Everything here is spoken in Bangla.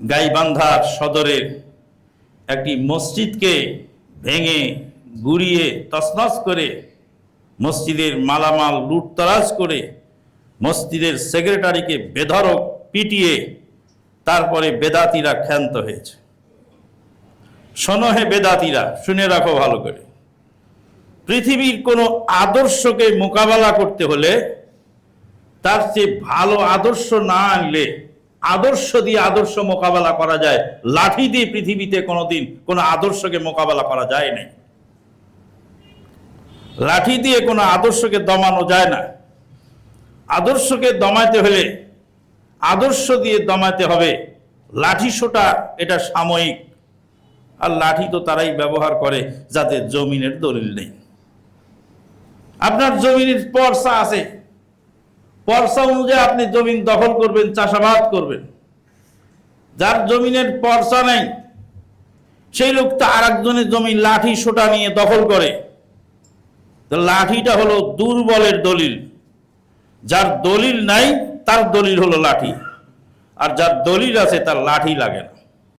গাইবান্ধার সদরের একটি মসজিদকে ভেঙে, গুড়িয়ে, তছনছ করে মসজিদের মালামাল লুটতরাজ করে মসজিদের সেক্রেটারিকে বেধরক পিটিয়ে তারপরে বেদাতিরা ক্ষান্ত হয়েছে। শোনো হে বেদাতিরা, শুনে রাখো ভালো করে। পৃথিবীর কোনো আদর্শকে মোকাবেলা করতে হলে তার চেয়ে ভালো আদর্শ না আনলে আদর্শ দিয়ে আদর্শ মোকাবেলা করা যায়, লাঠি দিয়ে পৃথিবীতে কোনোদিন কোনো আদর্শকে মোকাবেলা করা যায় নাই। লাঠি দিয়ে কোনো আদর্শকে দমানো যায় না। আদর্শকে দমাইতে হলে, আদর্শ দিয়ে দমাইতে হবে। লাঠি সোটা এটা সাময়িক। আর লাঠি তো তারাই ব্যবহার করে যাতে জমিনের দলিল নেই। আপনার জমিনের পর্সা আছে। পর্সা অনুযায়ী আপনি জমিন দখল করবেন, চাষাবাদ করবেন। যার জমিনের পর্সা নেই, সেই লোকটা আর একজনের জমি লাঠি সোটা নিয়ে দখল করে। তো লাঠিটা হলো দুর্বলের দলিল। যার দলিল নাই, তার দলিল হলো লাঠি। আর যার দলিল আছে, তার লাঠি লাগে না।